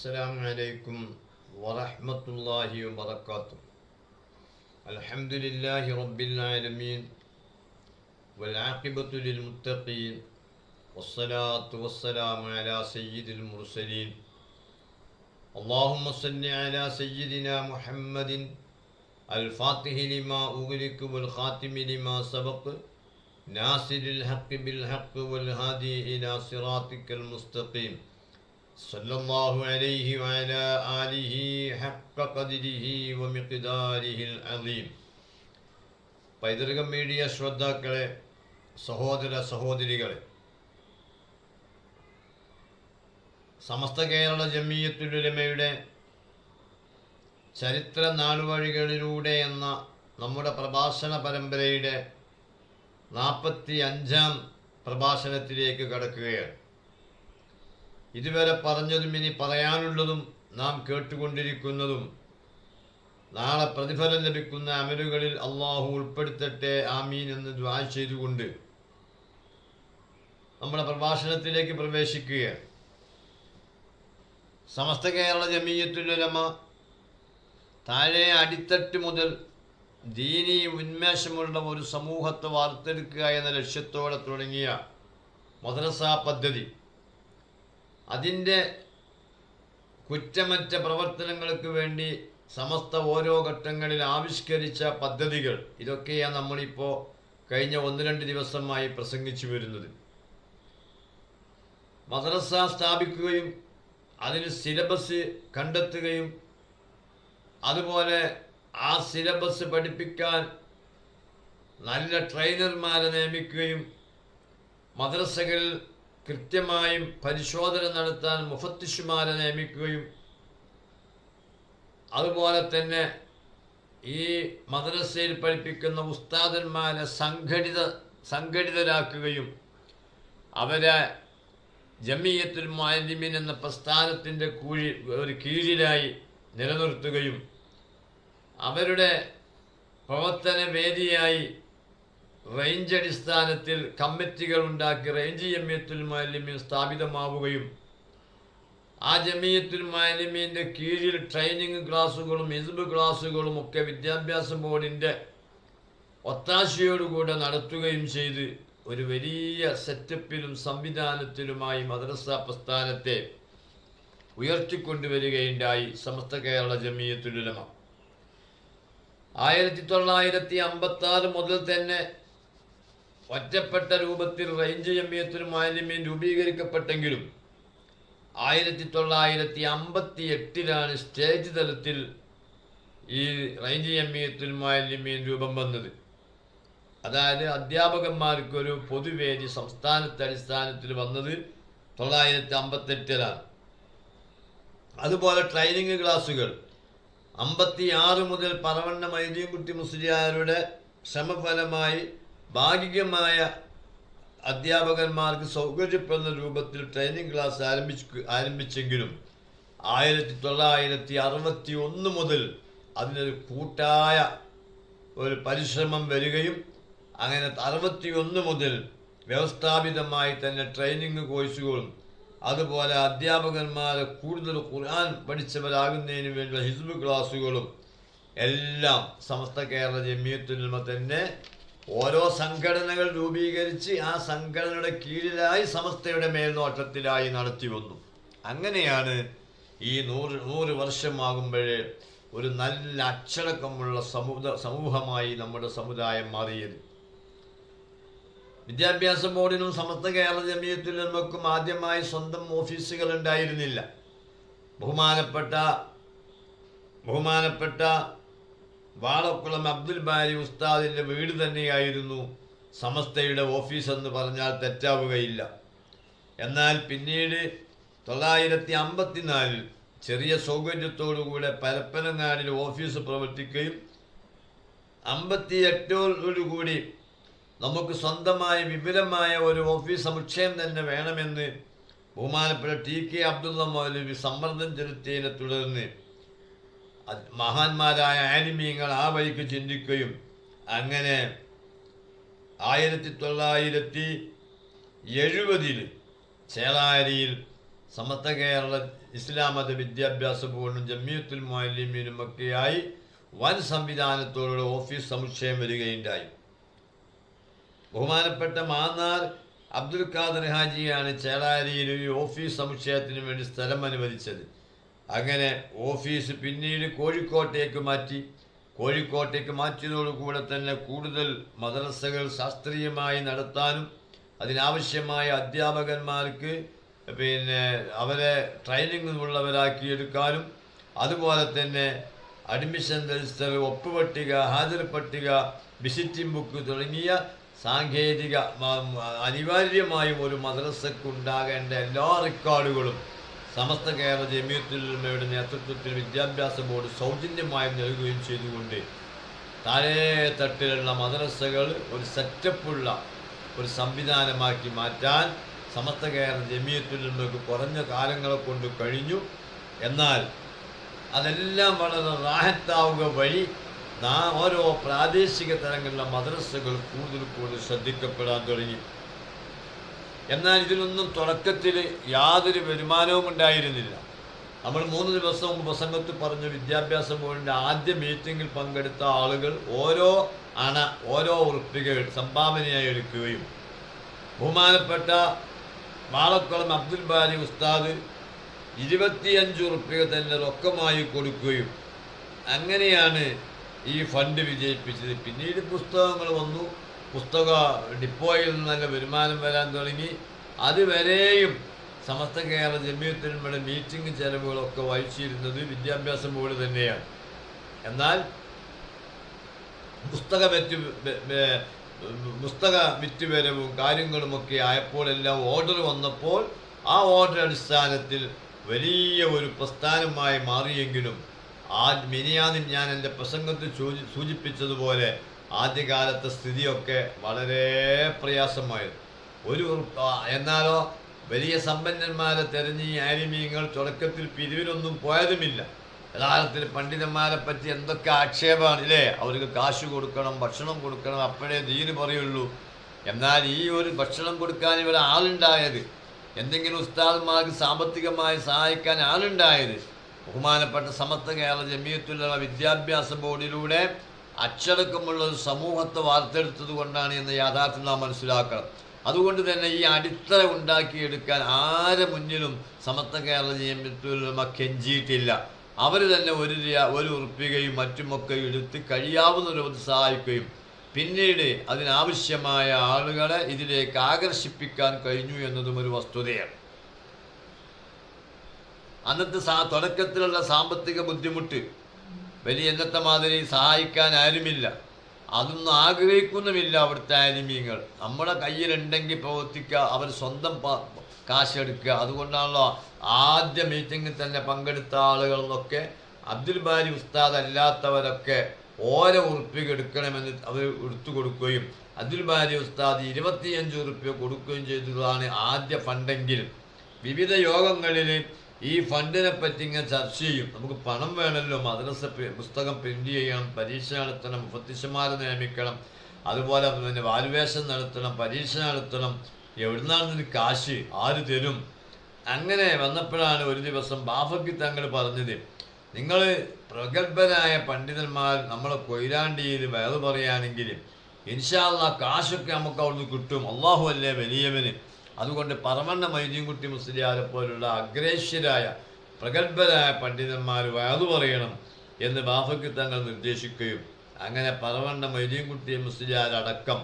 السلام عليكم ورحمة الله وبركاته الحمد لله رب العالمين والعاقبة للمتقين والصلاة والسلام على سيد المرسلين اللهم صل على سيدنا محمد الفاتح لما أغلق والخاتم لما سبق ناصر الحق بالحق والهادي إلى صراطك المستقيم صلى الله عليه وعلى آله حق قدره ومقداره العظيم പൈതൃക മീഡിയ ശ്രോതാക്കളെ സഹോദര സഹോദരികളെ സമസ്ത കേരള ജമീയത്തുലുലമയുടെ ചരിത്ര നാളുവഴികളിലൂടെ എന്ന നമ്മുടെ പ്രഭാഷണ പരമ്പരയുടെ നാൽപ്പത്തി അഞ്ചാം പ്രഭാഷണത്തിലേക്ക് കടക്കുകയാണ് ഇതുവരെ പറഞ്ഞതും ഇനി പറയാനുള്ളതും നാം കേട്ടുകൊണ്ടിരിക്കുന്നതും നാളെ പ്രതിഫലം ലഭിക്കുന്ന അമലുകളിൽ അള്ളാഹു ഉൾപ്പെടുത്തട്ടെ ആമീൻ എന്ന് ദ്വാ ചെയ്തുകൊണ്ട് നമ്മുടെ പ്രഭാഷണത്തിലേക്ക് പ്രവേശിക്കുകയാണ്. സമസ്ത കേരള ജമീയത്തുലമ താഴെ അടിത്തട്ട് മുതൽ ദീനി ഉന്മേഷമുള്ള ഒരു സമൂഹത്തെ വാർത്തെടുക്കുക എന്ന ലക്ഷ്യത്തോടെ തുടങ്ങിയ മദ്രസ പദ്ധതി. അതിന്റെ കുറ്റമറ്റ പ്രവർത്തനങ്ങൾക്ക് വേണ്ടി സമസ്ത ഓരോ ഘട്ടങ്ങളിൽ ആവിഷ്കരിച്ച പദ്ധതികൾ. ഇതൊക്കെയാണ് നമ്മളിപ്പോൾ കഴിഞ്ഞ ഒന്ന് രണ്ട് ദിവസമായി പ്രസംഗിച്ചു വരുന്നത്. മദ്രസ സ്ഥാപിക്കുകയും അതിന് സിലബസ് കണ്ടെത്തുകയും അതുപോലെ ആ സിലബസ് പഠിപ്പിക്കാൻ നല്ല ട്രെയിനർമാരെ നിയമിക്കുകയും മദ്രസകളിൽ കൃത്യമായും പരിശോധന നടത്താൻ മുഫത്തിഷുമാരെ നിയമിക്കുകയും അതുപോലെ തന്നെ ഈ മദ്രസയിൽ പഠിപ്പിക്കുന്ന ഉസ്താദന്മാരെ സംഘടിത സംഘടിതരാക്കുകയും അവരെ ജമിയത്തുൽ മാലിമിൻ എന്ന പ്രസ്ഥാനത്തിന്റെ കൂഴി ഒരു കീഴിലായി നിലനിർത്തുകയും അവരുടെ പ്രവർത്തന വേദിയായി റേഞ്ച് അടിസ്ഥാനത്തിൽ കമ്മിറ്റികൾ ഉണ്ടാക്കി റേഞ്ച് ജമിയത്തുൽ മാലിമീൻ സ്ഥാപിതമാവുകയും ആ ജമിയത്തുൽ മാലിമീന്റെ കീഴിൽ ട്രെയിനിങ് ക്ലാസ്സുകളും ഇസ്ബ് ക്ലാസ്സുകളും ഒക്കെ വിദ്യാഭ്യാസ ബോർഡിന്റെ ഒത്താശയോടുകൂടെ നടത്തുകയും ചെയ്ത് ഒരു വലിയ സെറ്റപ്പിലും സംവിധാനത്തിലുമായി മദ്രസ പ്രസ്ഥാനത്തെ ഉയർത്തിക്കൊണ്ടുവരികയുണ്ടായി സമസ്ത കേരള ജമീയത്തുലമ ആയിരത്തി തൊള്ളായിരത്തി അമ്പത്തി ആറ് മുതൽ തന്നെ ഒറ്റപ്പെട്ട രൂപത്തിൽ റേഞ്ച് ജമ്മിയത്തിനും മാലിന്യം രൂപീകരിക്കപ്പെട്ടെങ്കിലും ആയിരത്തി തൊള്ളായിരത്തി അമ്പത്തി എട്ടിലാണ് സ്റ്റേജ് തലത്തിൽ ഈ റേഞ്ച് ജമ്മിയത്തിനും മാലിന്യം രൂപം വന്നത്. അതായത് അധ്യാപകന്മാർക്കൊരു പൊതുവേദി സംസ്ഥാനത്തെ അടിസ്ഥാനത്തിൽ വന്നത് തൊള്ളായിരത്തി അമ്പത്തെട്ടിലാണ് അതുപോലെ ട്രെയിനിങ് ക്ലാസ്സുകൾ അമ്പത്തി ആറ് മുതൽ പറവണ്ണ മൈദീൻകുട്ടി മുസ്ലിയാരുടെ ശ്രമഫലമായി ഭാഗികമായ അധ്യാപകന്മാർക്ക് സൗകര്യപ്പെടുന്ന രൂപത്തിൽ ട്രെയിനിങ് ക്ലാസ് ആരംഭിച്ചു ആരംഭിച്ചെങ്കിലും ആയിരത്തി തൊള്ളായിരത്തി അറുപത്തി ഒന്ന് മുതൽ അതിനൊരു കൂട്ടായ ഒരു പരിശ്രമം വരികയും അങ്ങനെ അറുപത്തി ഒന്ന് മുതൽ വ്യവസ്ഥാപിതമായി തന്നെ ട്രെയിനിങ് കോഴ്സുകളും അതുപോലെ അധ്യാപകന്മാരെ കൂടുതൽ ഖുർആൻ പഠിച്ചവരാകുന്നതിന് വേണ്ടിയുള്ള ഹിസ്ബ് ക്ലാസ്സുകളും എല്ലാം സമസ്ത കേരള ജമിയത്തുൽമ തന്നെ ഓരോ സംഘടനകൾ രൂപീകരിച്ച് ആ സംഘടനയുടെ കീഴിലായി സമസ്തയുടെ മേൽനോട്ടത്തിലായി നടത്തി വന്നു. അങ്ങനെയാണ് ഈ നൂറ് നൂറ് വർഷമാകുമ്പോഴേ ഒരു നല്ല അച്ചടക്കമുള്ള സമൂഹ സമൂഹമായി നമ്മുടെ സമുദായം മാറിയത്. വിദ്യാഭ്യാസ ബോർഡിനും സമസ്ത കേരള ജമീയത്തിനും ആദ്യമായി സ്വന്തം ഓഫീസുകൾ ഉണ്ടായിരുന്നില്ല. ബഹുമാനപ്പെട്ട ബഹുമാനപ്പെട്ട വാളക്കുളം അബ്ദുൽ ബാരി ഉസ്താദിന്റെ വീട് തന്നെയായിരുന്നു സമസ്തയുടെ ഓഫീസ് എന്ന് പറഞ്ഞാൽ തെറ്റാവുകയില്ല. എന്നാൽ പിന്നീട് തൊള്ളായിരത്തി അമ്പത്തിനാലിൽ ചെറിയ സൗകര്യത്തോടുകൂടെ പരപ്പനങ്ങാടിൽ ഓഫീസ് പ്രവർത്തിക്കുകയും അമ്പത്തി എട്ടോടുകൂടി നമുക്ക് സ്വന്തമായ വിപുലമായ ഒരു ഓഫീസ് സമുച്ചയം തന്നെ വേണമെന്ന് ബഹുമാനപ്പെട്ട ടി കെ അബ്ദുള്ള മൗലവി സമ്മർദ്ദം ചെലുത്തിയതിനെ തുടർന്ന് മഹാന്മാരായ ആനിമീങ്ങൾ ആ വഴിക്ക് ചിന്തിക്കുകയും അങ്ങനെ ആയിരത്തി തൊള്ളായിരത്തി എഴുപതിൽ ചേളാരിയിൽ സമസ്ത കേരള ഇസ്ലാം മത വിദ്യാഭ്യാസ ബോർഡും ജമ്മിയത്തുൽ മുഅല്ലിമീനും ഒക്കെയായി വൻ സംവിധാനത്തോടുള്ള ഓഫീസ് സമുച്ചയം വരികയുണ്ടായി. ബഹുമാനപ്പെട്ട മാന്നാർ അബ്ദുൽ ഖാദർ ഹാജിയാണ് ചേളാരിയിൽ ഈ ഓഫീസ് സമുച്ചയത്തിന് വേണ്ടി സ്ഥലം അനുവദിച്ചത്. അങ്ങനെ ഓഫീസ് പിന്നീട് കോഴിക്കോട്ടേക്ക് മാറ്റി. കോഴിക്കോട്ടേക്ക് മാറ്റിയതോടുകൂടെ തന്നെ കൂടുതൽ മദ്രസകൾ ശാസ്ത്രീയമായി നടത്താനും അതിനാവശ്യമായ അധ്യാപകന്മാർക്ക് പിന്നെ അവരെ ട്രെയിനിങ് ഉള്ളവരാക്കിയെടുക്കാനും അതുപോലെ തന്നെ അഡ്മിഷൻ രജിസ്റ്റർ ഒപ്പുപട്ടിക ഹാജർ പട്ടിക വിസിറ്റിംഗ് ബുക്ക് തുടങ്ങിയ സാങ്കേതിക അനിവാര്യമായും ഒരു മദ്രസക്കുണ്ടാകേണ്ട എല്ലാ റെക്കോർഡുകളും സമസ്ത കേരള ജമിയത്തുലമയുടെ നേതൃത്വത്തിൽ വിദ്യാഭ്യാസ ബോർഡ് സൗജന്യമായി നൽകുകയും ചെയ്തുകൊണ്ട് താഴേ തട്ടിലുള്ള മദ്രസകൾ ഒരു സെറ്റപ്പുള്ള ഒരു സംവിധാനമാക്കി മാറ്റാൻ സമസ്ത കേരള ജമിയത്തുലമക്ക് കുറഞ്ഞ കാലങ്ങളെ കൊണ്ട് കഴിഞ്ഞു. എന്നാൽ അതെല്ലാം വളരെ റാഹത്താവുക വഴി ഓരോ പ്രാദേശിക തലങ്ങളിലെ മദ്രസകൾ കൂടുതൽ കൂടുതൽ ശ്രദ്ധിക്കപ്പെടാൻ തുടങ്ങി. എന്നാൽ ഇതിനൊന്നും തുടക്കത്തിൽ യാതൊരു വരുമാനവും ഉണ്ടായിരുന്നില്ല. നമ്മൾ മൂന്ന് ദിവസം മുമ്പ് പ്രസംഗത്തിൽ പറഞ്ഞ വിദ്യാഭ്യാസ ബോർഡിന്റെ ആദ്യ മീറ്റിങ്ങിൽ പങ്കെടുത്ത ആളുകൾ ഓരോ അണ ഓരോ ഉറപ്പികൾ സംഭാവനയായി എടുക്കുകയും ബഹുമാനപ്പെട്ട വാളക്കുളം അബ്ദുൽ ബാരി ഉസ്താദ് ഇരുപത്തിയഞ്ച് ഉറുപ്പിക തന്നെ റൊക്കമായി കൊടുക്കുകയും അങ്ങനെയാണ് ഈ ഫണ്ട് വിജയിപ്പിച്ചത്. പിന്നീട് പുസ്തകങ്ങൾ വന്നു. പുസ്തക ഡിപ്പോയിൽ നിന്ന് തന്നെ വരുമാനം വരാൻ തുടങ്ങി. അതുവരെയും സമസ്ത കേരള ജമിയത്തിനുമുള്ള മീറ്റിംഗ് ചെലവുകളൊക്കെ വഹിച്ചിരുന്നത് വിദ്യാഭ്യാസ ബോർഡ് തന്നെയാണ്. എന്നാൽ പുസ്തക വിറ്റ് പുസ്തക വിറ്റുവരവും കാര്യങ്ങളുമൊക്കെ ആയപ്പോഴെല്ലാം ഓർഡർ വന്നപ്പോൾ ആ ഓർഡർ അടിസ്ഥാനത്തിൽ വലിയ ഒരു പ്രസ്ഥാനമായി മാറിയെങ്കിലും ആ മിനിയാദിൻ ഞാൻ എന്റെ പ്രസംഗത്തിൽ സൂചി സൂചിപ്പിച്ചതുപോലെ ആദ്യകാലത്തെ സ്ഥിതിയൊക്കെ വളരെ പ്രയാസമായിരുന്നു. ഒരു എന്നാലോ വലിയ സമ്പന്നന്മാരെ തെരഞ്ഞ് ഈ ആരിമീങ്ങൾ തുടക്കത്തിൽ പിരിവിനൊന്നും പോയതുമില്ല. യഥാർത്ഥത്തിൽ പണ്ഡിതന്മാരെ പറ്റി എന്തൊക്കെ ആക്ഷേപമാണ് ഇല്ലേ? അവർക്ക് കാശ് കൊടുക്കണം ഭക്ഷണം കൊടുക്കണം അപ്പോഴേ ദീന് പറയുള്ളൂ. എന്നാൽ ഈ ഒരു ഭക്ഷണം കൊടുക്കാൻ ഇവിടെ ആളുണ്ടായത് എന്തെങ്കിലും ഉസ്താദ്മാർക്ക് സാമ്പത്തികമായി സഹായിക്കാൻ ആളുണ്ടായത് ബഹുമാനപ്പെട്ട സമത്വ കേരള ജമിയത്തുള്ള വിദ്യാഭ്യാസ ബോർഡിലൂടെ അച്ചടക്കമുള്ള ഒരു സമൂഹത്തെ വാർത്തെടുത്തത് കൊണ്ടാണ് എന്ന യാഥാർത്ഥ്യം നാം മനസ്സിലാക്കണം. അതുകൊണ്ട് തന്നെ ഈ അടിത്തറ ഉണ്ടാക്കിയെടുക്കാൻ ആരെ മുന്നിലും സമസ്ത കേരള ജമിയത്തുലമ കെഞ്ചിയിട്ടില്ല. അവർ തന്നെ ഒരു ഒരു ഉറപ്പികയും മറ്റുമൊക്കെ എടുത്ത് കഴിയാവുന്ന ഒരു സഹായിക്കുകയും പിന്നീട് അതിനാവശ്യമായ ആളുകളെ ഇതിലേക്ക് ആകർഷിപ്പിക്കാൻ കഴിഞ്ഞു എന്നതും ഒരു വസ്തുതയാണ്. അന്നത്തെ തുടക്കത്തിലുള്ള സാമ്പത്തിക ബുദ്ധിമുട്ട് വലിയ എന്നത്തെ മാതിരി സഹായിക്കാൻ ആരുമില്ല. അതൊന്നും ആഗ്രഹിക്കുന്നുമില്ല അവിടുത്തെ ആനിമീങ്ങൾ നമ്മുടെ കയ്യിലുണ്ടെങ്കിൽ പ്രവർത്തിക്കുക അവർ സ്വന്തം കാശെടുക്കുക. അതുകൊണ്ടാണല്ലോ ആദ്യ മീറ്റിങ്ങിൽ തന്നെ പങ്കെടുത്ത ആളുകളൊക്കെ അബ്ദുൽ ബാരി ഉസ്താദ് അല്ലാത്തവരൊക്കെ ഓരോ ഉറുപ്പിക എടുക്കണമെന്ന് അവർ എടുത്തു കൊടുക്കുകയും അബ്ദുൽ ബാരി ഉസ്താദ് ഇരുപത്തിയഞ്ച് ഉറുപ്പിക കൊടുക്കുകയും ചെയ്തതാണ് ആദ്യ ഫണ്ടെങ്കിൽ വിവിധ യോഗങ്ങളിൽ ഈ ഫണ്ടിനെ പറ്റി ഇങ്ങനെ ചർച്ച ചെയ്യും. നമുക്ക് പണം വേണമല്ലോ മദ്രസ പുസ്തകം പ്രിന്റ് ചെയ്യണം പരീക്ഷ നടത്തണം മുഫത്തിഷന്മാരെ നിയമിക്കണം അതുപോലെ പിന്നെ വാലുവേഷൻ നടത്തണം പരീക്ഷ നടത്തണം എവിടുന്നാണ് ഇതിന് കാശ് ആര് തരും? അങ്ങനെ വന്നപ്പോഴാണ് ഒരു ദിവസം ബാഫക്കി തങ്ങൾ പറഞ്ഞത് നിങ്ങൾ പ്രഗത്ഭരായ പണ്ഡിതന്മാർ നമ്മളെ കൊയിലാണ്ടിയിൽ വേറെ പറയുകയാണെങ്കിൽ ഇൻഷാല്ല കാശൊക്കെ നമുക്ക് അവിടുന്ന് കിട്ടും. അള്ളാഹു അല്ലേ വലിയവന്. അതുകൊണ്ട് പറവണ്ണ മൈദീൻകുട്ടി മുസ്ലിയാരെ പോലുള്ള അഗ്രേഷ്യരായ പ്രഗത്ഭരായ പണ്ഡിതന്മാർ വയതു പറയണം എന്ന് ബാഫയ്ക്ക് തങ്ങൾ നിർദ്ദേശിക്കുകയും അങ്ങനെ പറവണ്ണ മൈദീൻകുട്ടി മുസ്ലിയാരടക്കം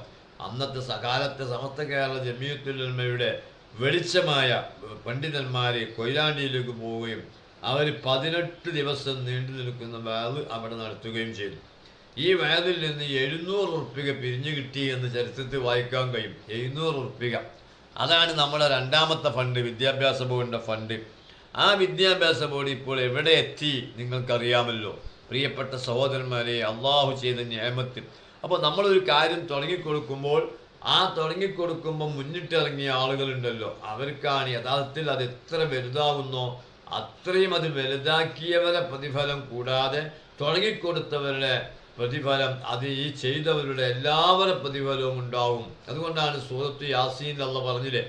അന്നത്തെ സകാലത്തെ സമസ്ത കേരള ജമീയത്തുലമയുടെ വെളിച്ചമായ പണ്ഡിതന്മാർ കൊയിലാണ്ടിയിലേക്ക് പോവുകയും അവർ പതിനെട്ട് ദിവസം നീണ്ടു നിൽക്കുന്ന വയത് അവിടെ നടത്തുകയും ചെയ്തു. ഈ വയതിൽ നിന്ന് എഴുന്നൂറ് ഉറുപ്പിക പിരിഞ്ഞു കിട്ടി എന്ന് ചരിത്രത്തിൽ വായിക്കാൻ കഴിയും. എഴുന്നൂറ് ഉറുപ്പിക. അതാണ് നമ്മുടെ രണ്ടാമത്തെ ഫണ്ട് വിദ്യാഭ്യാസ ബോർഡിന്റെ ഫണ്ട് ആ വിദ്യാഭ്യാസ ബോർഡ് ഇപ്പോൾ എവിടെ എത്തി നിങ്ങൾക്കറിയാമല്ലോ. പ്രിയപ്പെട്ട സഹോദരന്മാരെ അള്ളാഹു ചെയ്ത ന്യായമത്തിൽ അപ്പോൾ നമ്മളൊരു കാര്യം തുടങ്ങിക്കൊടുക്കുമ്പോൾ ആ തുടങ്ങിക്കൊടുക്കുമ്പോൾ മുന്നിട്ടിറങ്ങിയ ആളുകളുണ്ടല്ലോ. അവർക്കാണ് യഥാർത്ഥത്തിൽ അത് എത്ര വലുതാവുന്നോ അത്രയും അത് വലുതാക്കിയവരെ പ്രതിഫലം കൂടാതെ തുടങ്ങിക്കൊടുത്തവരുടെ പ്രതിഫലം അത് ഈ ചെയ്തവരുടെ എല്ലാവരുടെ പ്രതിഫലവും ഉണ്ടാവും. അതുകൊണ്ടാണ് സൂറത്ത് യാസീൻ അള്ള പറഞ്ഞില്ലേ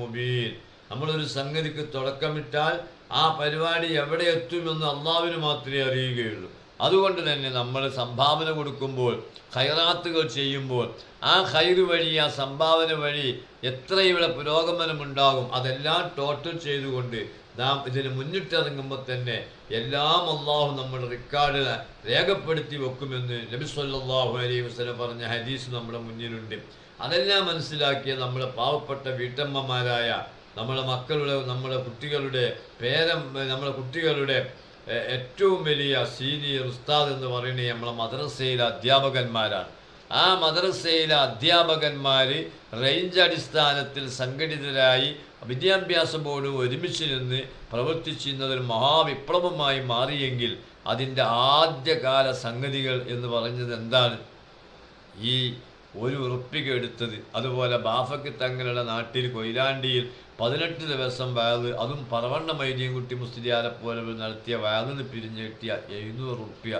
മുബീൻ. നമ്മളൊരു സംഗതിക്ക് തുടക്കമിട്ടാൽ ആ പരിപാടി എവിടെ എത്തുമെന്ന് അള്ളാവിന് മാത്രമേ അറിയുകയുള്ളൂ. അതുകൊണ്ട് തന്നെ നമ്മൾ സംഭാവന കൊടുക്കുമ്പോൾ ഖൈറാത്തുകൾ ചെയ്യുമ്പോൾ ആ ഖൈറ് വഴി ആ സംഭാവന വഴി എത്ര ഇവിടെ പുരോഗമനമുണ്ടാകും അതെല്ലാം ടോട്ടൽ ചെയ്തുകൊണ്ട് നാം ഇതിന് മുന്നിട്ടിറങ്ങുമ്പോൾ തന്നെ എല്ലാം അള്ളാഹു നമ്മൾ റെക്കോർഡിൽ രേഖപ്പെടുത്തി വെക്കുമെന്ന് നബി സല്ലാഹു അലൈഹി വസല്ലം പറഞ്ഞ ഹദീസ് നമ്മുടെ മുന്നിലുണ്ട്. അതെല്ലാം മനസ്സിലാക്കിയ നമ്മുടെ പാവപ്പെട്ട വീട്ടമ്മമാരായ നമ്മുടെ മക്കളുടെ നമ്മുടെ കുട്ടികളുടെ പേരം നമ്മുടെ കുട്ടികളുടെ ഏറ്റവും വലിയ സീനിയർ ഉസ്താദ് എന്ന് പറയുന്നത് നമ്മളെ മദ്രസയിലെ അധ്യാപകന്മാരാണ്. ആ മദ്രസയിലെ അധ്യാപകന്മാർ റേഞ്ച് അടിസ്ഥാനത്തിൽ സംഘടിതരായി വിദ്യാഭ്യാസ ബോർഡ് ഒരുമിച്ച് നിന്ന് പ്രവർത്തിച്ചിരുന്നതൊരു മഹാവിപ്ലവമായി മാറിയെങ്കിൽ അതിന്റെ ആദ്യകാല സംഗതികൾ എന്ന് പറഞ്ഞത് എന്താണ്? ഈ ഒരു ഉറുപ്പിക എടുത്തത്. അതുപോലെ ബാഫയ്ക്ക് തങ്ങളുടെ നാട്ടിൽ കൊയിലാണ്ടിയിൽ പതിനെട്ട് ദിവസം വയൽ അതും പറവണ്ണ മൈദീൻകുട്ടി മുസ്ലിയാരെ പോലെ നടത്തിയ വയലിന് പിരിഞ്ഞ് കിട്ടിയ എഴുന്നൂറ് റുപ്യ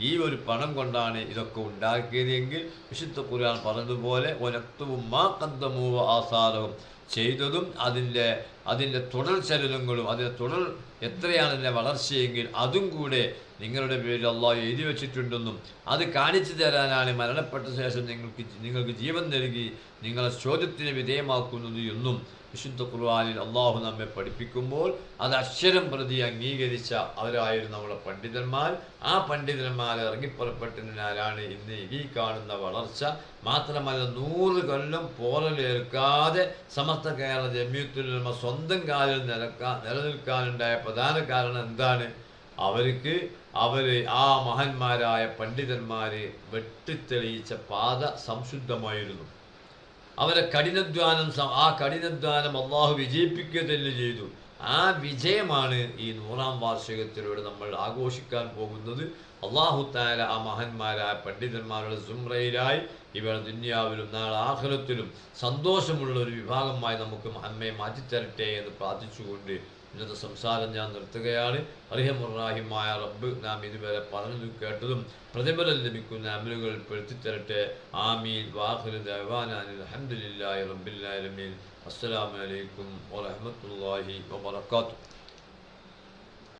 ഈ ഒരു പണം കൊണ്ടാണ് ഇതൊക്കെ ഉണ്ടാക്കിയതെങ്കിൽ വിശുദ്ധ ഖുർആൻ പറഞ്ഞതുപോലെ ഒരക്തവും മാ കന്തമൂവ ആസാരവും ചെയ്തതും അതിന്റെ അതിന്റെ തുടർ ചലനങ്ങളും അതിന്റെ തുടർ എത്രയാണ് എന്റെ വളർച്ചയെങ്കിൽ അതും കൂടെ നിങ്ങളുടെ പേരിൽ അള്ളാഹു എഴുതി വെച്ചിട്ടുണ്ടെന്നും അത് കാണിച്ചു തരാനാണ് മരണപ്പെട്ട ശേഷം നിങ്ങൾക്ക് നിങ്ങൾക്ക് ജീവൻ നൽകി നിങ്ങളെ ചോദ്യത്തിന് വിധേയമാക്കുന്നത് എന്നും വിശുദ്ധ ഖുർആനിൽ അള്ളാഹു നമ്മെ പഠിപ്പിക്കുമ്പോൾ അത് അക്ഷരം പ്രതി അംഗീകരിച്ച അവരായിരുന്നു നമ്മുടെ പണ്ഡിതന്മാർ. ആ പണ്ഡിതന്മാർ ഇറങ്ങിപ്പുറപ്പെട്ടതിനാലാണ് ഇന്ന് ഈ കാണുന്ന വളർച്ച. മാത്രമല്ല നൂറ് കൊല്ലം പോറലേൽക്കാതെ സമസ്ത കേരള ജമ്യത്തുലമ സ്വന്തം കാലിൽ നിലക്കാൻ നിലനിൽക്കാനുണ്ടായ പ്രധാന കാരണം എന്താണ്? അവർക്ക് അവർ ആ മഹാന്മാരായ പണ്ഡിതന്മാരെ വെട്ടിത്തെളിയിച്ച പാത സംശുദ്ധമായിരുന്നു. അവരെ കഠിനാധ്വാനം ആ കഠിനാധ്വാനം അള്ളാഹു വിജയിപ്പിക്കുക തന്നെ ചെയ്തു. ആ വിജയമാണ് ഈ നൂറാം വാർഷികത്തിലൂടെ നമ്മൾ ആഘോഷിക്കാൻ പോകുന്നത്. അള്ളാഹു താല ആ മഹന്മാരായ പണ്ഡിതന്മാരുടെ സുമ്രയിലായി ഇവർ ദുന്യാവിലും നാളെ ആഹ്ലത്തിലും സന്തോഷമുള്ള ഒരു വിഭാഗമായി നമുക്ക് അമ്മയെ മാറ്റിത്തരട്ടെ എന്ന് പ്രാർത്ഥിച്ചുകൊണ്ട് ഇന്നത്തെ സംസാരം ഞാൻ നിർത്തുകയാണ്. അറിഹമുറാഹിമായ റബ്ബ് നാം ഇതുവരെ പറഞ്ഞതും കേട്ടതും പ്രതിഫലം ലഭിക്കുന്ന അമലുകൾ പെടുത്തിത്തരട്ടെ. ആമീൻ. വാഹുൽ ദവാനാനിൽ അലഹമുല്ലാഹി റബ്ബിൽ ആലമീൻ. അസ്സലാമു അലൈക്കും വറഹ്മത്തുള്ളാഹി വബറകാതുഹു.